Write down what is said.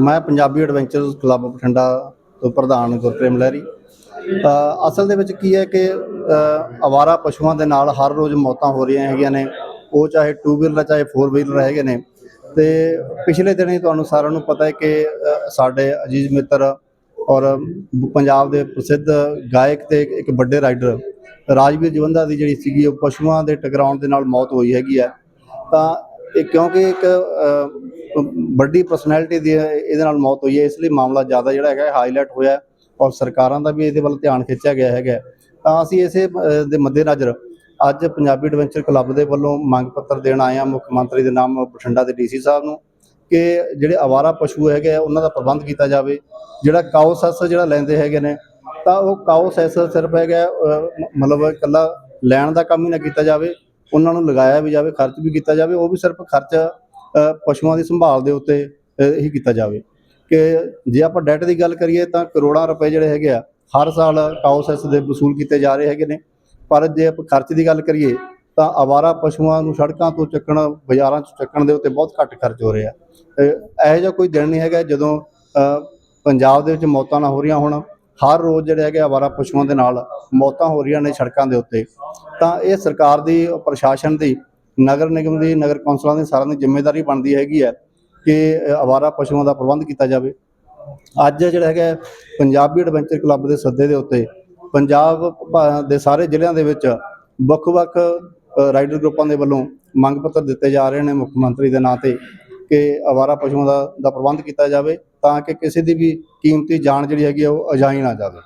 ਮੈਂ Punjabi adventures club Bathinda ਤੋਂ ਪ੍ਰਧਾਨ ਗੁਰਪ੍ਰੇਮ ਲਹਿਰੀ। ਅਸਲ ਦੇ ਵਿੱਚ ਕੀ ਹੈ ਕਿ ਅਵਾਰਾ ਪਸ਼ੂਆਂ ਦੇ ਨਾਲ ਹਰ ਰੋਜ਼ ਮੌਤਾਂ ਹੋ ਰਹੀਆਂ ਹੈਗੀਆਂ ਨੇ। ਉਹ ਚਾਹੇ 2 ਵੀਲਰ ਚਾਹੇ 4 ਵੀਲਰ ਹੈਗੇ ਨੇ। ਤੇ ਪਿਛਲੇ ਦਿਨੀ ਤੁਹਾਨੂੰ ਸਾਰਿਆਂ ਨੂੰ ਪਤਾ ਹੈ ਕਿ ਸਾਡੇ ਅਜੀਜ਼ ਮਿੱਤਰ ਔਰ ਪੰਜਾਬ ਦੇ ਪ੍ਰਸਿੱਧ ਗਾਇਕ ਤੇ ਇੱਕ ਵੱਡੇ ਰਾਈਡਰ ਰਾਜਵੀਰ ਜਵੰਦਾ ਦੀ ਜਿਹੜੀ ਸੀਗੀ, ਉਹ ਪਸ਼ੂਆਂ ਦੇ ਟਕਰਾਉਣ ਦੇ ਨਾਲ ਮੌਤ ਹੋਈ ਹੈਗੀ ਹੈ। ਤਾਂ ਇਹ ਕਿਉਂਕਿ ਇੱਕ ਵੱਡੀ ਪਰਸਨੈਲਿਟੀ ਦੀ ਇਹਦੇ ਨਾਲ ਮੌਤ ਹੋਈ ਹੈ, ਇਸ ਲਈ ਮਾਮਲਾ ਜ਼ਿਆਦਾ ਜਿਹੜਾ ਹੈਗਾ ਹਾਈਲਾਈਟ ਹੋਇਆ ਔਰ ਸਰਕਾਰਾਂ ਦਾ ਵੀ ਇਹਦੇ ਵੱਲ ਧਿਆਨ ਖਿੱਚਿਆ ਗਿਆ ਹੈਗਾ ਤਾਂ ਅਸੀਂ ਇਸੇ ਦੇ ਮੱਦੇਨਜ਼ਰ ਅੱਜ ਪੰਜਾਬੀ ਐਡਵੈਂਚਰ ਕਲੱਬ ਦੇ ਵੱਲੋਂ ਮੰਗ ਪੱਤਰ ਦੇਣ ਆਏ ਹਾਂ, ਮੁੱਖ ਮੰਤਰੀ ਦੇ ਨਾਮ ਬਠਿੰਡਾ ਦੇ ਡੀਸੀ ਸਾਹਿਬ ਨੂੰ, ਕਿ ਜਿਹੜੇ ਆਵਾਰਾ ਪਸ਼ੂ ਹੈਗੇ ਆ, ਉਹਨਾਂ ਦਾ ਪ੍ਰਬੰਧ ਕੀਤਾ ਜਾਵੇ। ਜਿਹੜਾ ਕਾਓ ਸੈਸ ਜਿਹੜਾ ਲੈਂਦੇ ਹੈਗੇ ਨੇ, ਤਾਂ ਉਹ ਕਾਓ ਸੈਸ ਸਿਰਫ ਹੈਗਾ ਮਤਲਬ ਇਕੱਲਾ ਲੈਣ ਦਾ ਕੰਮ ਹੀ ਨਾ ਕੀਤਾ ਜਾਵੇ। ਉਹਨਾਂ ਨੂੰ ਲਗਾਇਆ ਵੀ ਜਾਵੇ, ਖਰਚ ਵੀ ਕੀਤਾ ਜਾਵੇ, ਉਹ ਵੀ ਸਿਰਫ ਖਰਚ ਪਸ਼ੂਆਂ ਦੀ ਸੰਭਾਲ ਦੇ ਉੱਤੇ ਹੀ ਕੀਤਾ ਜਾਵੇ। ਕਿ ਜੇ ਆਪਾਂ ਡੈਟ ਦੀ ਗੱਲ ਕਰੀਏ ਤਾਂ ਕਰੋੜਾਂ ਰੁਪਏ ਜਿਹੜੇ ਹੈਗੇ ਆ, ਹਰ ਸਾਲ ਕਾਉ ਦੇ ਵਸੂਲ ਕੀਤੇ ਜਾ ਰਹੇ ਹੈਗੇ ਨੇ। ਪਰ ਜੇ ਆਪਾਂ ਖਰਚ ਦੀ ਗੱਲ ਕਰੀਏ ਤਾਂ ਆਵਾਰਾ ਪਸ਼ੂਆਂ ਨੂੰ ਸੜਕਾਂ ਤੋਂ ਚੱਕਣ, ਬਾਜ਼ਾਰਾਂ 'ਚ ਚੱਕਣ ਦੇ ਉੱਤੇ ਬਹੁਤ ਘੱਟ ਖਰਚ ਹੋ ਰਿਹਾ। ਇਹੋ ਜਿਹਾ ਕੋਈ ਦਿਨ ਨਹੀਂ ਹੈਗਾ ਜਦੋਂ ਪੰਜਾਬ ਦੇ ਵਿੱਚ ਮੌਤਾਂ ਨਾ ਹੋ ਰਹੀਆਂ ਹੋਣ। ਹਰ ਰੋਜ਼ ਜਿਹੜੇ ਹੈਗੇ ਆਵਾਰਾ ਪਸ਼ੂਆਂ ਦੇ ਨਾਲ ਮੌਤਾਂ ਹੋ ਰਹੀਆਂ ਨੇ ਸੜਕਾਂ ਦੇ ਉੱਤੇ। ਤਾਂ ਇਹ ਸਰਕਾਰ ਦੀ ਪ੍ਰਸ਼ਾਸਨ ਦੀ ਨਗਰ ਨਿਗਮ ਦੀ ਨਗਰ ਕੌਂਸਲਾਂ ਦੀ ਸਾਰਿਆਂ ਦੀ ਜ਼ਿੰਮੇਵਾਰੀ ਬਣਦੀ ਹੈਗੀ ਹੈ ਕਿ ਅ, ਆਵਾਰਾ ਪਸ਼ੂਆਂ ਦਾ ਪ੍ਰਬੰਧ ਕੀਤਾ ਜਾਵੇ। ਅੱਜ ਜਿਹੜਾ ਹੈਗਾ ਪੰਜਾਬੀ ਐਡਵੈਂਚਰ ਕਲੱਬ ਦੇ ਸੱਦੇ ਦੇ ਉੱਤੇ ਪੰਜਾਬ ਭਾ- ਦੇ ਸਾਰੇ ਜ਼ਿਲ੍ਹਿਆਂ ਦੇ ਵਿੱਚ ਵੱਖ-ਵੱਖ ਰਾਈਡਰ ਗਰੁੱਪਾਂ ਦੇ ਵੱਲੋਂ ਮੰਗ ਪੱਤਰ ਦਿੱਤੇ ਜਾ ਰਹੇ ਨੇ ਮੁੱਖ ਮੰਤਰੀ ਦੇ ਨਾਂ ਤੇ ਕਿ ਆਵਾਰਾ ਪਸ਼ੂਆਂ ਦਾ ਦਾ ਪ੍ਰਬੰਧ ਕੀਤਾ ਜਾਵੇ ਤਾਂ ਕਿ ਕਿਸੇ ਦੀ ਵੀ ਕੀਮਤੀ ਜਾਨ ਜਿਹੜੀ ਹੈਗੀ ਆ ਉਹ ਅਜਾਈ ਨਾ ਜਾਵੇ।